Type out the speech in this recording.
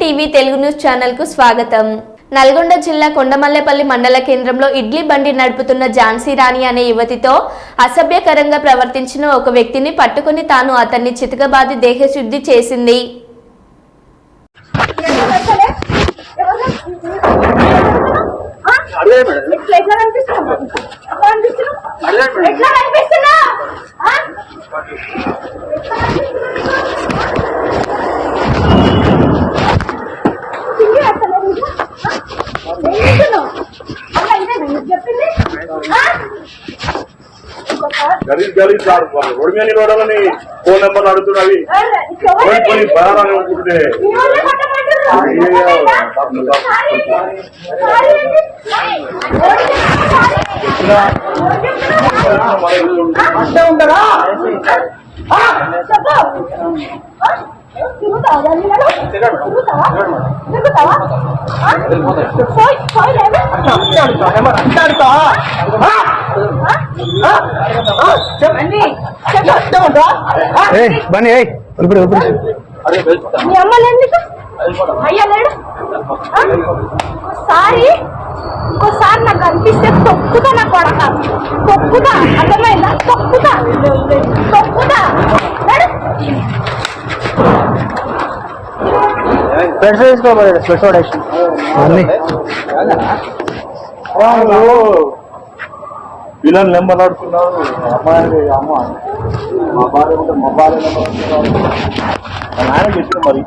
TV Telugu news ఛానల్కు స్వాగతం. నల్గొండ జిల్లా కొండమల్లెపల్లి మండల కేంద్రంలో ఇడ్లీ బండి నడుపుతున్న ఝాన్సీ రాణి అనే యువతితో అసభ్యకరంగా ప్రవర్తించిన ఒక వ్యక్తిని పట్టుకుని తాను అతన్ని చితకబాది దేహశుద్ధి చేసింది. ఎట్లా గలీజ్ గలీజ్ సార్. రోడ్డు మీద నిలబడాలని ఫోన్ నెంబర్ అడుగుతున్నవి. కొన్ని ఇక్కడ ఎవరు పోయి పోయి ఉండరా ఇప్పుడు ఇప్పుడు మీ అమ్మ లేదు అయ్యా లేడు? సారీ? నాకు అనిపిస్తే తొక్కుతా నా కొడక. తొక్కుతా అర్థమైందా? తొక్కుతా. తొక్కుతా. వేసుకోవాలి స్పెట్స్ వాడేసి అన్ని. పిల్లలు నెంబర్ అమ్మాయి అమ్మ. మా భార్య ఉంటే మా భార్య నెంబర్ ఆయన చెప్పిన మరి.